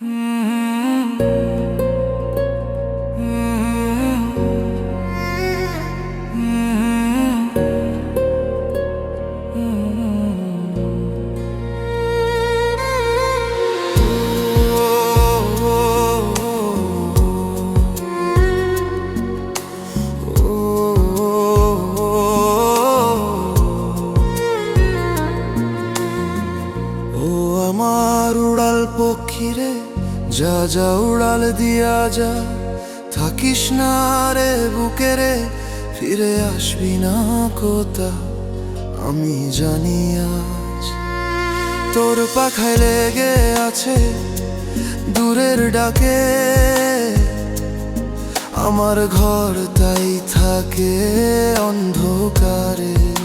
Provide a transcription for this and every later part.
Hmm. উড়াল পক্ষীরে, যা যা উড়াল দিয়া যা। থাকিস না রে বুকে রে ফিরে আসবি না কোথা। আমি জানি আজ তোর পাখায় লেগে আছে দূরের ডাকে। আমার ঘর তাই থাকে অন্ধকারে।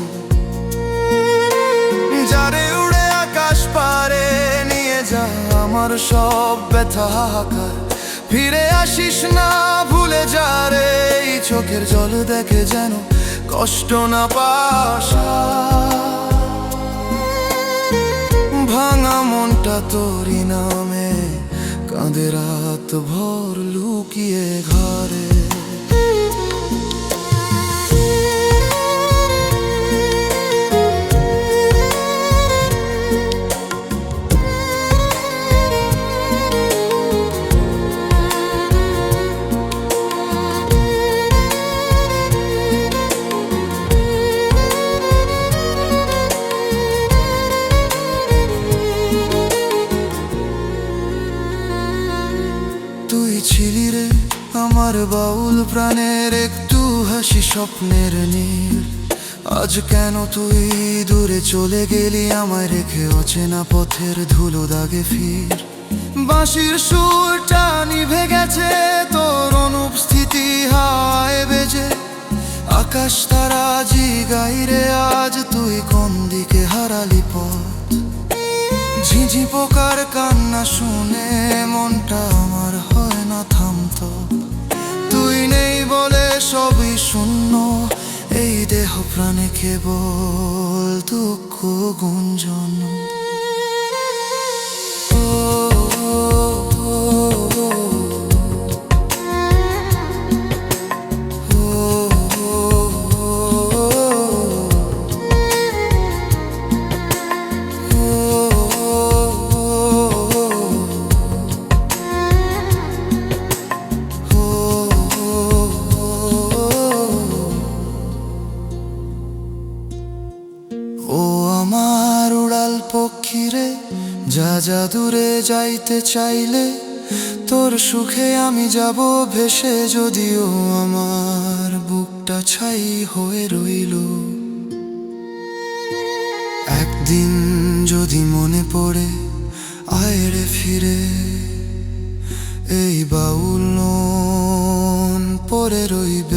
আমার সব ব্যথা হাহাকার। ফিরে আসিস না, ভুলে যা রে চোখের জল দেখে যেন কষ্ট না পাশা ভাঙা মনটা তোরি নামে কাঁদে রাত ভর লুকিয়ে ঘরে। আমার বাউল প্রাণের একটু হাসি স্বপ্নের নীল। আজ কেন তুই দূরে চলে গেলি আমায় রেখে অচেনা পথের ধুলো দাগে ফির? বাঁশির সুরটা নিভে গেছে, তোর অনুপস্থিতি হায় বেজে। আকাশ তারা জি গাইরে আজ তুই কোন দিকে হারালি পথ? ঝিঝি পোকার কান্না শুনে মনটা প্রাণে কেবল দুঃখ গুঞ্জন। যা যা দূরে যাইতে চাইলে, তোর সুখে আমি যাব ভেসে যদিও আমার বুকটা ছাই হয়ে রইল। একদিন যদি মনে পড়ে, আয় রে ফিরে, এই বাউল পরে রইল